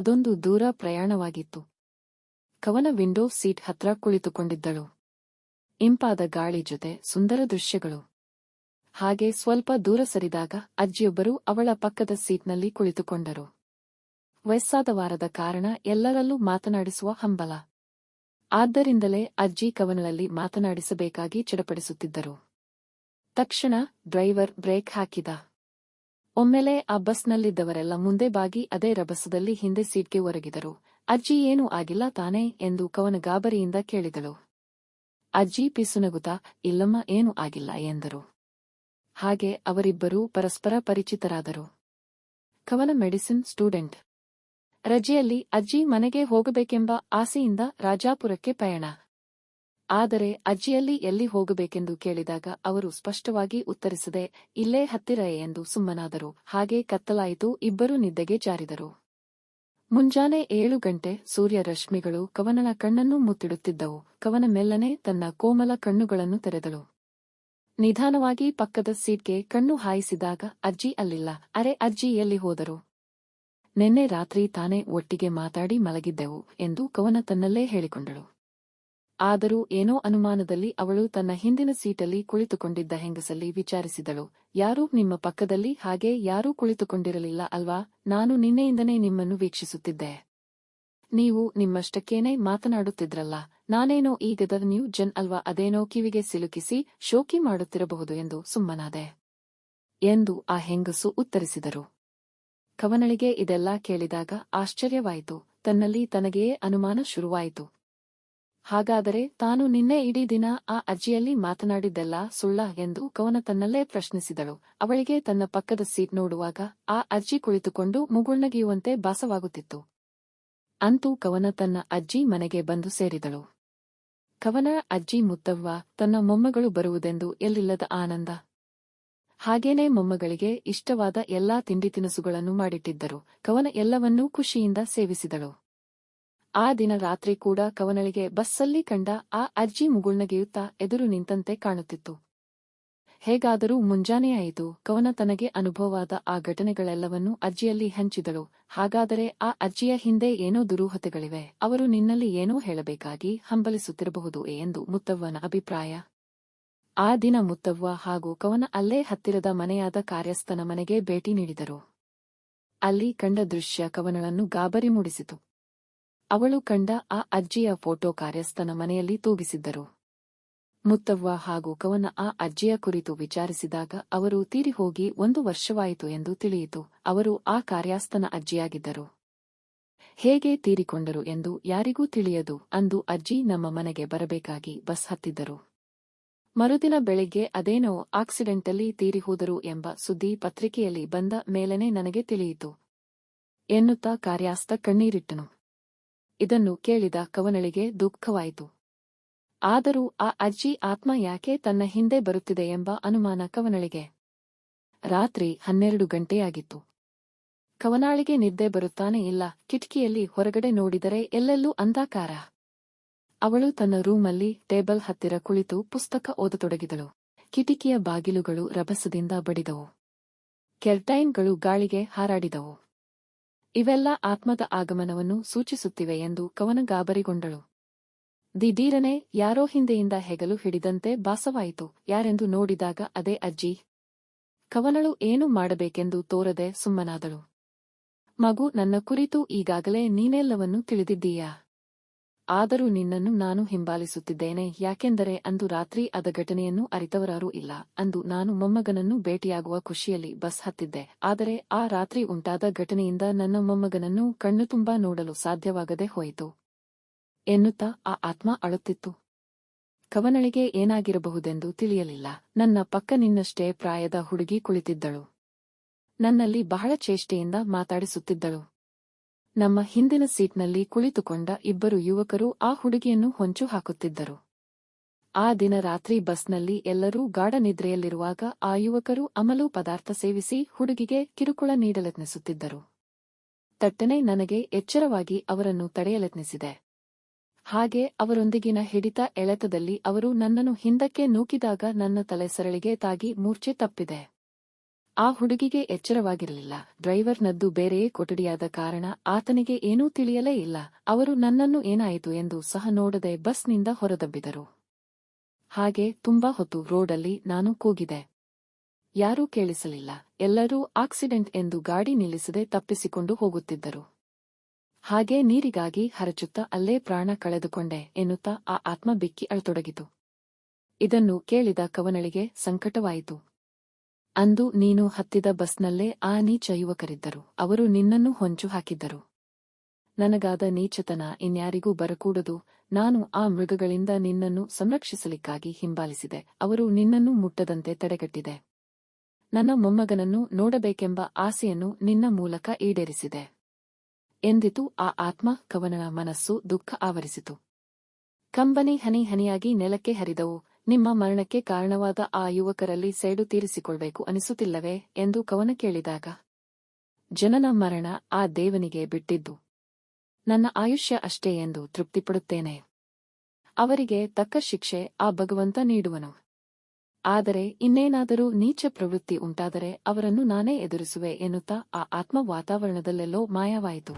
ಅದೊಂದು ದೂರ ಪ್ರಯಾಣವಾಗಿತ್ತು. ಕವನ ವಿಂಡೋ ಸೀಟ್ ಹತ್ರ ಕುಳಿತುಕೊಂಡಿದ್ದಳು. ಇಂಪಾದ ಗಾಳಿ ಜೊತೆ ಸುಂದರ ದೃಶ್ಯಗಳು. ಹಾಗೆ ಸ್ವಲ್ಪ ದೂರ ಸರಿದಾಗ ಅಜ್ಜಿಯೊಬ್ಬರು ಅವಳ ಪಕ್ಕದ ಸೀಟ್ನಲ್ಲಿ ಕುಳಿತುಕೊಂಡರು. ವಯಸ್ಸಾದ ವಾರದ ಕಾರಣ ಎಲ್ಲರಲ್ಲೂ ಮಾತನಾಡಿಸುವ ಹಂಬಲ. ಆದ್ದರಿಂದಲೇ ಅಜ್ಜಿ ಕವನಗಳಲ್ಲಿ ಮಾತನಾಡಿಸಬೇಕಾಗಿ ಚಡಪಡಿಸುತ್ತಿದ್ದರು. ತಕ್ಷಣ ಡ್ರೈವರ್ ಬ್ರೇಕ್ ಹಾಕಿದ. ಒಮ್ಮೆಲೆ ಆ ಬಸ್ನಲ್ಲಿದ್ದವರೆಲ್ಲ ಮುಂದೆ ಬಾಗಿ ಅದೇ ರಭಸದಲ್ಲಿ ಹಿಂದೆ ಸೀಟ್ಗೆ ಒರಗಿದರು. ಅಜ್ಜಿ ಏನೂ ಆಗಿಲ್ಲ ತಾನೇ ಎಂದು ಕವನ ಗಾಬರಿಯಿಂದ ಕೇಳಿದಳು. ಅಜ್ಜಿ ಪಿಸುನಗುತ್ತಾ, ಇಲ್ಲಮ್ಮ, ಏನೂ ಆಗಿಲ್ಲ ಎಂದರು. ಹಾಗೆ ಅವರಿಬ್ಬರೂ ಪರಸ್ಪರ ಪರಿಚಿತರಾದರು. ಕವನ ಮೆಡಿಸಿನ್ ಸ್ಟೂಡೆಂಟ್. ರಜೆಯಲ್ಲಿ ಅಜ್ಜಿ ಮನೆಗೆ ಹೋಗಬೇಕೆಂಬ ಆಸೆಯಿಂದ ರಾಜಾಪುರಕ್ಕೆ ಪಯಣ. ಆದರೆ ಅಜ್ಜಿಯಲ್ಲಿ ಎಲ್ಲಿ ಹೋಗಬೇಕೆಂದು ಕೇಳಿದಾಗ ಅವರು ಸ್ಪಷ್ಟವಾಗಿ ಉತ್ತರಿಸದೆ, ಇಲ್ಲೇ ಹತ್ತಿರ ಎಂದು ಸುಮ್ಮನಾದರು. ಹಾಗೆ ಕತ್ತಲಾಯಿತು, ಇಬ್ಬರು ನಿದ್ದೆಗೆ ಜಾರಿದರು. ಮುಂಜಾನೆ ಏಳು ಗಂಟೆ ಸೂರ್ಯ ರಶ್ಮಿಗಳು ಕವನನ ಕಣ್ಣನ್ನು ಮುತ್ತಿಡುತ್ತಿದ್ದವು. ಕವನ ಮೆಲ್ಲನೆ ತನ್ನ ಕೋಮಲ ಕಣ್ಣುಗಳನ್ನು ತೆರೆದಳು. ನಿಧಾನವಾಗಿ ಪಕ್ಕದ ಸೀಟ್ಗೆ ಕಣ್ಣು ಹಾಯಿಸಿದಾಗ ಅಜ್ಜಿ ಅಲ್ಲಿಲ್ಲ. ಅರೆ ಅಜ್ಜಿ, ಎಲ್ಲಿ ಹೋದರು? ನಿನ್ನೆ ರಾತ್ರಿ ತಾನೇ ಒಟ್ಟಿಗೆ ಮಾತಾಡಿ ಮಲಗಿದ್ದೆವು ಎಂದು ಕವನ ತನ್ನಲ್ಲೇ ಹೇಳಿಕೊಂಡಳು. ಆದರೂ ಏನೋ ಅನುಮಾನದಲ್ಲಿ ಅವಳು ತನ್ನ ಹಿಂದಿನ ಸೀಟಲ್ಲಿ ಕುಳಿತುಕೊಂಡಿದ್ದ ಹೆಂಗಸಲ್ಲಿ ವಿಚಾರಿಸಿದಳು, ಯಾರೂ ನಿಮ್ಮ ಪಕ್ಕದಲ್ಲಿ ಹಾಗೆ ಯಾರೂ ಕುಳಿತುಕೊಂಡಿರಲಿಲ್ಲ ಅಲ್ವಾ? ನಾನು ನಿನ್ನೆಯಿಂದನೇ ನಿಮ್ಮನ್ನು ವೀಕ್ಷಿಸುತ್ತಿದ್ದೆ. ನೀವು ನಿಮ್ಮಷ್ಟಕ್ಕೇನೆ ಮಾತನಾಡುತ್ತಿದ್ರಲ್ಲ, ನಾನೇನೋ ಈಗದ ನ್ಯೂ ಜನ್ ಅಲ್ವಾ? ಅದೇನೋ ಕಿವಿಗೆ ಸಿಲುಕಿಸಿ ಶೋಕಿ ಮಾಡುತ್ತಿರಬಹುದು ಎಂದು ಸುಮ್ಮನಾದೆ. ಎಂದು ಆ ಹೆಂಗಸು ಉತ್ತರಿಸಿದರು. ಕವನಳಿಗೆ ಇದೆಲ್ಲ ಕೇಳಿದಾಗ ಆಶ್ಚರ್ಯವಾಯಿತು, ತನ್ನಲ್ಲಿ ತನಗೆಯೇ ಅನುಮಾನ ಶುರುವಾಯಿತು. ಹಾಗಾದರೆ ತಾನು ನಿನ್ನೆ ಇಡೀ ದಿನ ಆ ಅಜ್ಜಿಯಲ್ಲಿ ಮಾತನಾಡಿದ್ದೆಲ್ಲ ಸುಳ್ಳ ಎಂದು ಕವನ ತನ್ನಲ್ಲೇ ಪ್ರಶ್ನಿಸಿದಳು. ಅವಳಿಗೆ ತನ್ನ ಪಕ್ಕದ ಸೀಟ್ ನೋಡುವಾಗ ಆ ಅಜ್ಜಿ ಕುಳಿತುಕೊಂಡು ಮುಗುಳ್ನಗಿಯುವಂತೆ ಭಾಸವಾಗುತ್ತಿತ್ತು. ಅಂತೂ ಕವನ ತನ್ನ ಅಜ್ಜಿ ಮನೆಗೆ ಬಂದು ಸೇರಿದಳು. ಕವನ ಅಜ್ಜಿ ಮುತ್ತವ್ವ, ತನ್ನ ಮೊಮ್ಮಗಳು ಬರುವುದೆಂದು ಎಲ್ಲಿಲ್ಲದ ಆನಂದ? ಹಾಗೇನೇ ಮೊಮ್ಮಗಳಿಗೆ ಇಷ್ಟವಾದ ಎಲ್ಲಾ ತಿಂಡಿ ತಿನಿಸುಗಳನ್ನು ಮಾಡಿಟ್ಟಿದ್ದರು. ಕವನ ಎಲ್ಲವನ್ನೂ ಖುಷಿಯಿಂದ ಸೇವಿಸಿದಳು. ಆ ದಿನ ರಾತ್ರಿ ಕೂಡ ಕವನಳಿಗೆ ಬಸ್ಸಲ್ಲಿ ಕಂಡ ಆ ಅಜ್ಜಿ ಮುಗುಳ್ನಗೆಯುತ್ತಾ ಎದುರು ನಿಂತಂತೆ ಕಾಣುತ್ತಿತ್ತು. ಹೇಗಾದರೂ ಮುಂಜಾನೆಯಾಯಿತು ಕವನ ತನಗೆ ಅನುಭವವಾದ ಆ ಘಟನೆಗಳೆಲ್ಲವನ್ನೂ ಅಜ್ಜಿಯಲ್ಲಿ ಹಂಚಿದಳು. ಹಾಗಾದರೆ ಆ ಅಜ್ಜಿಯ ಹಿಂದೆ ಏನೋ ದುರೂಹತೆಗಳಿವೆ. ಅವರು ನಿನ್ನಲ್ಲಿ ಏನೋ ಹೇಳಬೇಕಾಗಿ ಹಂಬಲಿಸುತ್ತಿರಬಹುದು ಎಂದು ಮುತ್ತವ್ವನ ಅಭಿಪ್ರಾಯ. ಆ ದಿನ ಮುತ್ತವ್ವ ಹಾಗೂ ಕವನ ಅಲ್ಲೇ ಹತ್ತಿರದ ಮನೆಯಾದ ಕಾರ್ಯಸ್ಥನ ಮನೆಗೆ ಭೇಟಿ ನೀಡಿದರು. ಅಲ್ಲಿ ಕಂಡ ದೃಶ್ಯ ಕವನಳನ್ನು ಗಾಬರಿ ಮೂಡಿಸಿತು. ಅವಳು ಕಂಡ ಆ ಅಜ್ಜಿಯ ಫೋಟೋ ಕಾರ್ಯಸ್ಥನ ಮನೆಯಲ್ಲಿ ತೂಗಿಸಿದ್ದರು. ಮುತ್ತವ್ವ ಹಾಗೂ ಕವನ ಆ ಅಜ್ಜಿಯ ಕುರಿತು ವಿಚಾರಿಸಿದಾಗ ಅವರು ತೀರಿಹೋಗಿ ಒಂದು ವರ್ಷವಾಯಿತು ಎಂದು ತಿಳಿಯಿತು. ಅವರು ಆ ಕಾರ್ಯಾಸ್ಥನ ಅಜ್ಜಿಯಾಗಿದ್ದರು. ಹೇಗೆ ತೀರಿಕೊಂಡರು ಎಂದು ಯಾರಿಗೂ ತಿಳಿಯದು ಅಂದು ಅಜ್ಜಿ ನಮ್ಮ ಮನೆಗೆ ಬರಬೇಕಾಗಿ ಬಸ್ ಹತ್ತಿದ್ದರು. ಮರುದಿನ ಬೆಳಿಗ್ಗೆ ಅದೇನೋ ಆಕ್ಸಿಡೆಂಟಲ್ಲಿ ತೀರಿಹೋದರು ಎಂಬ ಸುದ್ದಿ ಪತ್ರಿಕೆಯಲ್ಲಿ ಬಂದ ಮೇಲನೆ ನನಗೆ ತಿಳಿಯಿತು. ಎನ್ನುತ್ತಾ ಕಾರ್ಯಾಸ್ಥ ಕಣ್ಣೀರಿಟ್ಟನು. ಇದನ್ನು ಕೇಳಿದ ಕವನಳಿಗೆ ದುಃಖವಾಯಿತು. ಆದರೂ ಆ ಅಜ್ಜಿ ಆತ್ಮ ಯಾಕೆ ತನ್ನ ಹಿಂದೆ ಬರುತ್ತಿದೆ ಎಂಬ ಅನುಮಾನ ಕವನಳಿಗೆ. ರಾತ್ರಿ ಹನ್ನೆರಡು ಗಂಟೆಯಾಗಿತ್ತು. ಕವನಾಳಿಗೆ ನಿದ್ದೆ ಬರುತ್ತಾನೆ ಇಲ್ಲ, ಕಿಟಕಿಯಲ್ಲಿ ಹೊರಗಡೆ ನೋಡಿದರೆ ಎಲ್ಲೆಲ್ಲೂ ಅಂಧಾಕಾರ. ಅವಳು ತನ್ನ ರೂಮಲ್ಲಿ ಟೇಬಲ್ ಹತ್ತಿರ ಕುಳಿತು ಪುಸ್ತಕ ಓದತೊಡಗಿದಳು. ಕಿಟಿಕಿಯ ಬಾಗಿಲುಗಳು ರಭಸದಿಂದ ಬಡಿದವು. ಕೆರ್ಟೈನ್ಗಳು ಗಾಳಿಗೆ ಹಾರಾಡಿದವು. ಇವೆಲ್ಲ ಆತ್ಮದ ಆಗಮನವನ್ನು ಸೂಚಿಸುತ್ತಿವೆ ಎಂದು ಕವನ ಗಾಬರಿಗೊಂಡಳು ದಿಢೀರನೆ, ಯಾರೋ ಹಿಂದೆಯಿಂದ ಹೆಗಲು ಹಿಡಿದಂತೆ ಭಾಸವಾಯಿತು. ಯಾರೆಂದು ನೋಡಿದಾಗ ಅದೇ ಅಜ್ಜಿ. ಕವನಳು ಏನು ಮಾಡಬೇಕೆಂದು ತೋರದೆ ಸುಮ್ಮನಾದಳು. ಮಗು ನನ್ನ ಕುರಿತು ಈಗಾಗಲೇ ನೀನೆಲ್ಲವನ್ನೂ ತಿಳಿದಿದ್ದೀಯಾ? ಆದರೂ ನಿನ್ನನ್ನು ನಾನು ಹಿಂಬಾಲಿಸುತ್ತಿದ್ದೇನೆ, ಯಾಕೆಂದರೆ ಅಂದು ರಾತ್ರಿ ಅದ ಘಟನೆಯನ್ನು ಅರಿತವರಾರೂ ಇಲ್ಲ. ಅಂದು ನಾನು ಮೊಮ್ಮಗನನ್ನು ಭೇಟಿಯಾಗುವ ಖುಷಿಯಲ್ಲಿ ಬಸ್ ಹತ್ತಿದ್ದೆ. ಆದರೆ ಆ ರಾತ್ರಿ ಉಂಟಾದ ಘಟನೆಯಿಂದ ನನ್ನ ಮೊಮ್ಮಗನನ್ನು ಕಣ್ಣು ತುಂಬಾ ನೋಡಲು ಸಾಧ್ಯವಾಗದೆ ಹೋಯಿತು. ಎನ್ನುತ್ತಾ ಆ ಆತ್ಮ ಅಳುತ್ತಿತ್ತು. ಕವನಳಿಗೆ ಏನಾಗಿರಬಹುದೆಂದು ತಿಳಿಯಲಿಲ್ಲ. ನನ್ನ ಪಕ್ಕ ನಿನ್ನಷ್ಟೇ ಪ್ರಾಯದ ಹುಡುಗಿ ಕುಳಿತಿದ್ದಳು. ನನ್ನಲ್ಲಿ ಬಹಳ ಚೇಷ್ಟೆಯಿಂದ ಮಾತಾಡಿಸುತ್ತಿದ್ದಳು. ನಮ್ಮ ಹಿಂದಿನ ಸೀಟ್ನಲ್ಲಿ ಕುಳಿತುಕೊಂಡ ಇಬ್ಬರು ಯುವಕರು ಆ ಹುಡುಗಿಯನ್ನು ಹೊಂಚು ಹಾಕುತ್ತಿದ್ದರು. ಆ ದಿನ ರಾತ್ರಿ ಬಸ್ನಲ್ಲಿ ಎಲ್ಲರೂ ಗಾಢನಿದ್ರೆಯಲ್ಲಿರುವಾಗ ಆ ಯುವಕರು ಅಮಲು ಪದಾರ್ಥ ಸೇವಿಸಿ ಹುಡುಗಿಗೆ ಕಿರುಕುಳ ನೀಡಲೆತ್ನಿಸುತ್ತಿದ್ದರು. ತಟ್ಟನೆ ನನಗೆ ಎಚ್ಚರವಾಗಿ ಅವರನ್ನು ತಡೆಯಲೆತ್ನಿಸಿದೆ. ಹಾಗೆ ಅವರೊಂದಿಗಿನ ಹಿಡಿತ ಎಳೆತದಲ್ಲಿ ಅವರು ನನ್ನನ್ನು ಹಿಂದಕ್ಕೆ ನೂಕಿದಾಗ ನನ್ನ ತಲೆ ಸರಳಿಗೆ ತಾಗಿ ಮೂರ್ಛೆ ತಪ್ಪಿದೆ. ಆ ಹುಡುಗಿಗೆ ಎಚ್ಚರವಾಗಿರಲಿಲ್ಲ. ಡ್ರೈವರ್ನದ್ದು ಬೇರೆಯೇ ಕೊಠಡಿಯಾದ ಕಾರಣ ಆತನಿಗೆ ಏನೂ ತಿಳಿಯಲೇ ಇಲ್ಲ. ಅವರು ನನ್ನನ್ನು ಏನಾಯಿತು ಎಂದು ಸಹ ನೋಡದೆ ಬಸ್ನಿಂದ ಹೊರದಬ್ಬಿದರು. ಹಾಗೆ ತುಂಬಾ ಹೊತ್ತು ರೋಡಲ್ಲಿ ನಾನು ಕೂಗಿದೆ. ಯಾರೂ ಕೇಳಿಸಲಿಲ್ಲ. ಎಲ್ಲರೂ ಆಕ್ಸಿಡೆಂಟ್ ಎಂದು ಗಾಡಿ ನಿಲ್ಲಿಸದೆ ತಪ್ಪಿಸಿಕೊಂಡು ಹೋಗುತ್ತಿದ್ದರು. ಹಾಗೆ ನೀರಿಗಾಗಿ ಹರಚುತ್ತ ಅಲ್ಲೇ ಪ್ರಾಣ ಕಳೆದುಕೊಂಡೆ ಎನ್ನುತ್ತಾ ಆ ಆತ್ಮ ಬಿಕ್ಕಿ ಅಳತೊಡಗಿತು. ಇದನ್ನು ಕೇಳಿದ ಕವನಳಿಗೆ ಸಂಕಟವಾಯಿತು. ಅಂದು ನೀನು ಹತ್ತಿದ ಬಸ್ನಲ್ಲೇ ಆ ನೀಚ ಯುವಕರಿದ್ದರು. ಅವರು ನಿನ್ನನ್ನು ಹೊಂಚು ಹಾಕಿದ್ದರು. ನನಗಾದ ನೀಚತನ ಇನ್ಯಾರಿಗೂ ಬರಕೂಡದು. ನಾನು ಆ ಮೃಗಗಳಿಂದ ನಿನ್ನನ್ನು ಸಂರಕ್ಷಿಸಲಿಕ್ಕಾಗಿ ಹಿಂಬಾಲಿಸಿದೆ. ಅವರು ನಿನ್ನನ್ನು ಮುಟ್ಟದಂತೆ ತಡೆಗಟ್ಟಿದೆ. ನನ್ನ ಮೊಮ್ಮಗನನ್ನು ನೋಡಬೇಕೆಂಬ ಆಸೆಯನ್ನು ನಿನ್ನ ಮೂಲಕ ಈಡೇರಿಸಿದೆ. ಎಂದಿತು ಆ ಆತ್ಮ ಕವನನ ಮನಸ್ಸು ದುಃಖ ಆವರಿಸಿತು. ಕಂಬನಿ ಹನಿ ಹನಿಯಾಗಿ ನೆಲಕ್ಕೆ ಹರಿದವು. ನಿಮ್ಮ ಮರಣಕ್ಕೆ ಕಾರಣವಾದ ಆ ಯುವಕರಲ್ಲಿ ಸೇಡು ತೀರಿಸಿಕೊಳ್ಬೇಕು ಅನಿಸುತ್ತಿಲ್ಲವೇ ಎಂದು ಕವನ ಕೇಳಿದಾಗ, ಜನನ ಮರಣ ಆ ದೇವನಿಗೆ ಬಿಟ್ಟಿದ್ದು. ನನ್ನ ಆಯುಷ್ಯ ಅಷ್ಟೇ ಎಂದು ತೃಪ್ತಿಪಡುತ್ತೇನೆ. ಅವರಿಗೆ ತಕ್ಕ ಶಿಕ್ಷೆ ಆ ಭಗವಂತ ನೀಡುವನು. ಆದರೆ ಇನ್ನೇನಾದರೂ ನೀಚ ಪ್ರವೃತ್ತಿ ಉಂಟಾದರೆ ಅವರನ್ನು ನಾನೇ ಎದುರಿಸುವೆ ಎನ್ನುತ್ತಾ ಆ ಆತ್ಮ ವಾತಾವರಣದಲ್ಲೆಲ್ಲೋ ಮಾಯವಾಯಿತು.